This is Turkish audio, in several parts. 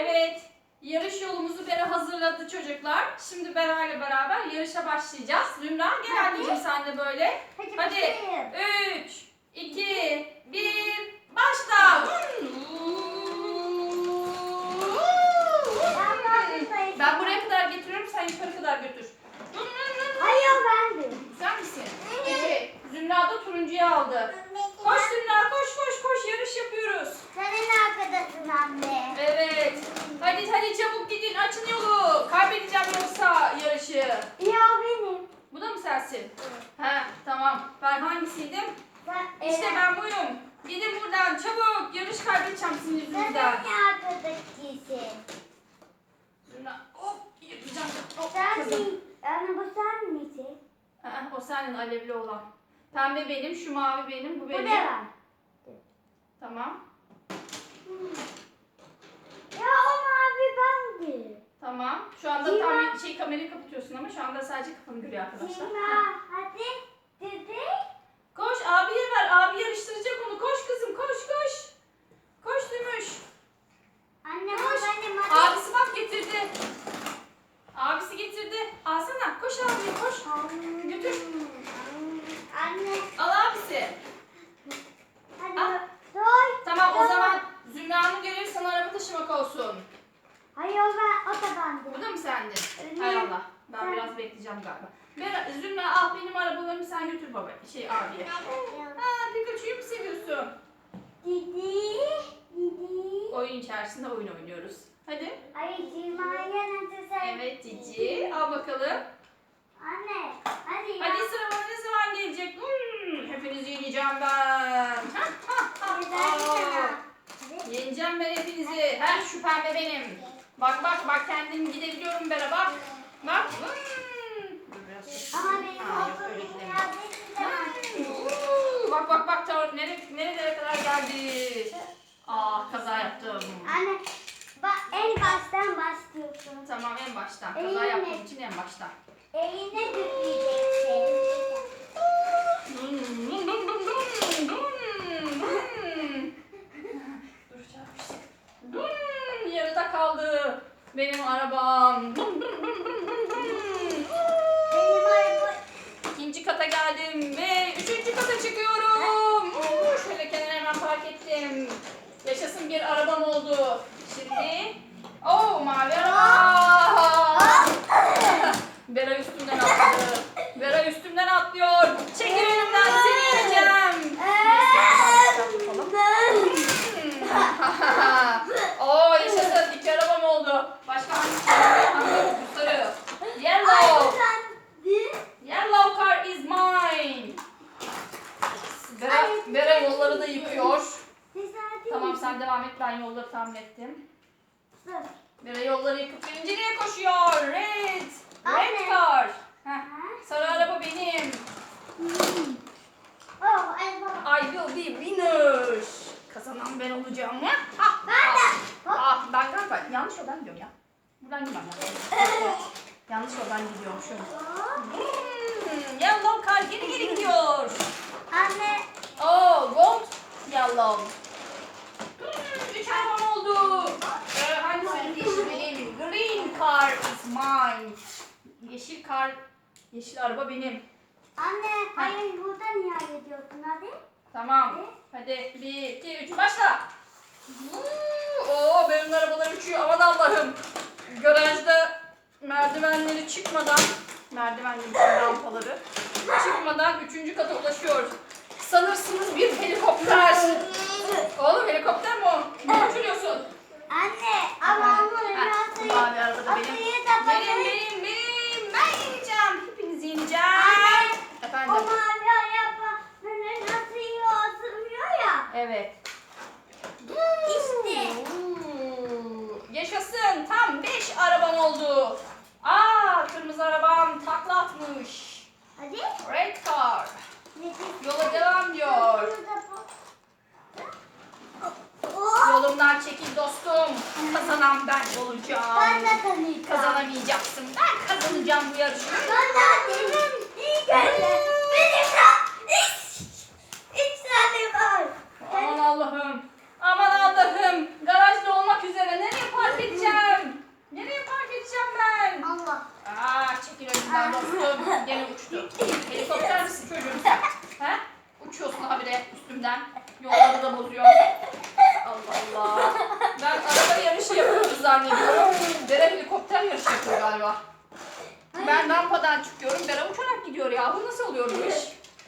Evet. Yarış yolumuzu Bera hazırladı çocuklar. Şimdi Bera ile beraber yarışa başlayacağız. Zümra gel anneciğim sen de böyle. Hadi, Hadi. başlayalım. 3, 2, 1, başla. Ben başlayayım. Ben buraya kadar getiriyorum, sen yukarı kadar götür. Hayır ben de. Güzel misin? Evet. Zümra da turuncuyu aldı. Koş Zümra, koş koş koş. Yarış yapıyoruz. Senin arkadaşın anne. Evet. Hadi hadi çabuk gidin, açın yolu. Kaybedeceğim yoksa yarışı. Ya benim. Bu da mı sensin? He, tamam. Ben hangisiydim? Ben, İşte Evet. ben buyum. Gidin buradan çabuk. Yarış kaybedeceğim sizin yüzünüzden. arkadaşısın. Zümra, hop, yapacağım. Hop, Sen kızım. Yani bu sen misin? Ha, o senin alevli olan. Pembe benim, şu mavi benim, bu Bu benim. ne var? Tamam. Ya o mavi bendi. Tamam. Şu anda Zümra. tam şey kamerayı kapatıyorsun ama şu anda sadece kafanı görüyor arkadaşlar. Zina hadi dedi. Koş abiye ver. Abi yarıştıracak onu. Koş kızım koş koş. Koş Dümüş. Anne Koş. benim hadi. Abisi bak getirdi. Abisi getirdi. Alsana. Koş abiye koş. Götür. Anne Al abisi. hadi Al. doy. Tamam o doy. zaman Zümra'nın görevi sana araba taşımak olsun. Hayır o ben bende. Bu da mı sendin? Evet. Hay Allah. Ben Sen- biraz bekleyeceğim galiba. Mer Zümra al benim arabalarımı sen götür baba. Şey abiye. Ha Pikachu'yu mu seviyorsun? Didi. Didi. Oyun içerisinde oyun oynuyoruz. Hadi. Ay Cima'ya nasıl sen? Evet Cici. Al bakalım. Anne hadi ya. Hadi sıra bana ne zaman gelecek? Hmm, hepinizi yeneceğim ben. Yeneceğim ben hepinizi. Her pembe benim. Bak bak bak kendim gidebiliyorum bera bak. Bak. Hmm. Ama benim olduğum Bak bak bak ta- nere, nerelere kadar geldi. Ah kaza yaptım. Anne bak en baştan başlıyorsun. Tamam en baştan. Kaza Eğilme. yaptığım için en baştan. Eline dütleyeceksin. Dum, dum, dum, dum, dum, dum, dum. Dur çarpıştık. Dum, yarıda kaldı. Benim arabam. Benim İkinci kata geldim ve üçüncü kata çıkıyorum. Şöyle kenara hemen park ettim. Yaşasın bir arabam oldu. Şimdi, o mavi araba. Bera üstümden atladı. Bera üstümden atlıyor. Çekil önümden seni yeneceğim. Oo yaşasın iki arabam oldu. Başka hangisi? Hangi sarı? Yellow. Yellow car is mine. Bera, Bera yolları da yıkıyor. Tamam sen yolları tahmin ettim. Bera yolları yıkıp birinciliğe koşuyor. Red. Red Anne. car. Heh, sarı araba benim. Oh, elma. I will be winner. Kazanan ben olacağım. Ha, ha, Ben de. ha. Ah, ben galiba yanlış yoldan gidiyorum ya. Buradan gitmem lazım. yanlış yoldan gidiyormuşum. Hmm, yellow car geri geri gidiyor. Anne, Oh, gold yellow. Hmm, üç arabam oldu. Ee, hangisini değiştirmeliyim? Green car is mine. Yeşil kar, yeşil araba benim. anne, hayır burada niye ediyorsun hadi? Tamam. Hadi bir, iki, üç, başla. Woo! Oo, benim arabalar uçuyor. Aman Allah'ım. Garajda merdivenleri çıkmadan, merdivenleri, rampaları çıkmadan üçüncü kata ulaşıyor. Sanırsınız bir helikopter. Oğlum helikopter mi o? Ne uçuruyorsun? Anne, ama Ha, nasıl? Mavi araba da benim. Atıyı da Benim, bakın. benim, benim. Ben yeneceğim. Hepinizi yeneceğim. Anne, O Efendim. mavi araba beni nasıl yiyor ya? Evet. dostum. Kazanan ben olacağım. Ben de kazanacağım. Kazanamayacaksın. Ben kazanacağım bu yarışı. Ben de annemin iyi geldi. Benim de üç, üç tane var. Aman Allah'ım. Aman Allah'ım. Garajda olmak üzere. Nereye park edeceğim? Nereye park edeceğim ben? Allah. Aa, çekil önümden dostum. Gene uçtu. Helikopter misin çocuğum sen? He? Uçuyorsun habire üstümden. Yolları da bozuyor. Ben rampadan çıkıyorum. Bera uçarak gidiyor ya. Bu nasıl oluyormuş?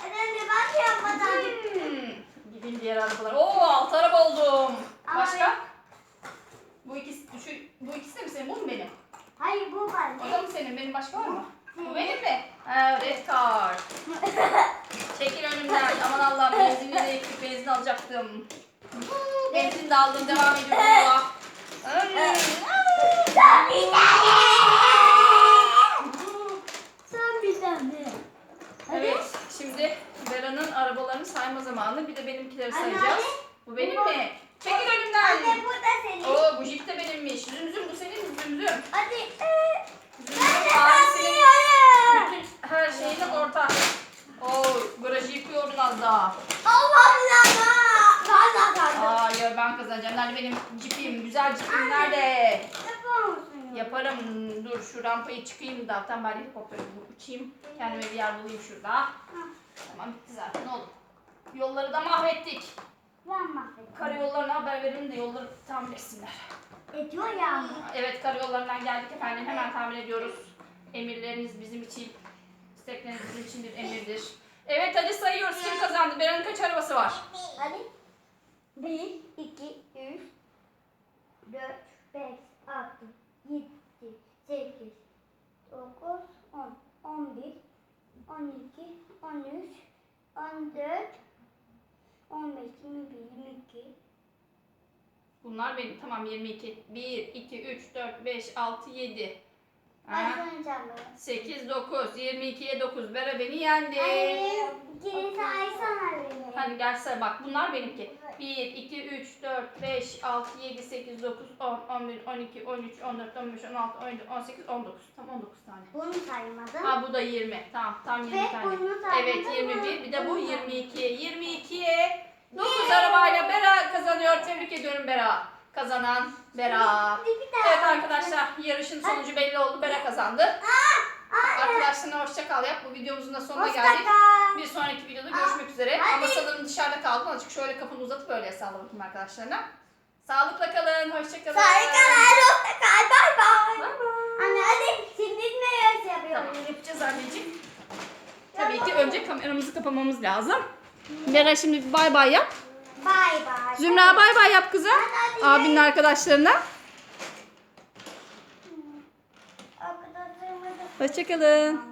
Anne bak yapmadan. Hmm. Gideyim diğer arabalara. Oo altı araba oldum. Başka? Bu ikisi, şu, bu ikisi de mi senin? Bu mu benim? Hayır bu var. O da mı senin? Benim başka var mı? Bu benim mi? Ha, red car. Çekil önümden. Aman Allah'ım benzinli de ekip benzin alacaktım. Benzin de aldım devam ediyorum yola. Ay. Son bir tane. Son bir tane. Evet şimdi Bera'nın arabalarını sayma de benimkileri Anne, sayacağız. Bu benim Bu- mi? Çekil önümden. Anne bu da senin. Oo bu jip de benimmiş. Zümzüm bu senin mi zümzüm? Hadi. Zümzüm Ben de sanmıyorum. bütün her şeyini ortak. Oo garajı yıkıyordun az daha. Allah'ım. Ben de kaldım. Hayır ben kazanacağım. Nerede benim cipim? Güzel cipim nerede? Yapar mısın? Yaparım. Dur şu rampayı çıkayım da. Tam ben helikoptere uçayım. Kendime bir yer bulayım şurada. Tamam bitti zaten oldu. Yolları da mahvettik. Ben mahvettim. Karayollarına haber verelim de yolları tamir etsinler. Ediyor ya. Evet karayollarından geldik efendim. Hemen tamir ediyoruz. Emirleriniz bizim için, istekleriniz bizim için bir emirdir. Evet hadi sayıyoruz. Kim kazandı? Beren'in kaç arabası var? Hadi. Bir, iki, üç, dört, beş, altı, yedi, sekiz, dokuz, on, on bir, on iki, on üç, on dört, on beş, yirmi bir, yirmi iki, Bunlar benim. Tamam 22. 1, 2, 3, 4, 5, 6, 7. Hadi sayacağım ben. 8, 9. 22'ye 9. Bera beni yendi. Saysana beni. Hadi gel say bak. Bunlar benimki. 1, 2, 3, 4, 5, 6, 7, 8, 9, 10, 11, 12, 13, 14, 15, 16, 17, 18, 19. Tam 19 tane. Bunu saymadım. Ha bu da 20. Tamam tam 20 Ve tane. bunu Evet mı? 21. Bir de bu Bunu 22. 22'ye 9 arabayla Bera kazanıyor. Tebrik ediyorum Bera. Kazanan Bera. Evet arkadaşlar yarışın sonucu belli oldu. Bera kazandı. Arkadaşlarına hoşça kal yap. Bu videomuzun da sonuna geldik. Bir sonraki videoda görüşmek üzere. Ama sanırım dışarıda kaldım. Azıcık şöyle kafanı uzatıp öyle sağla bakayım arkadaşlarına. Sağlıkla kalın. Hoşça kalın. Saygılar, hoşça kal. Bay bay. Anne hadi şimdi ne yapıyoruz? Tamam yapacağız anneciğim. Tabii ki önce kameramızı kapamamız lazım. Bera şimdi bir bay bay yap. Bay bay. Zümra bay bay yap kızım. Abinin arkadaşlarına. Hoşçakalın.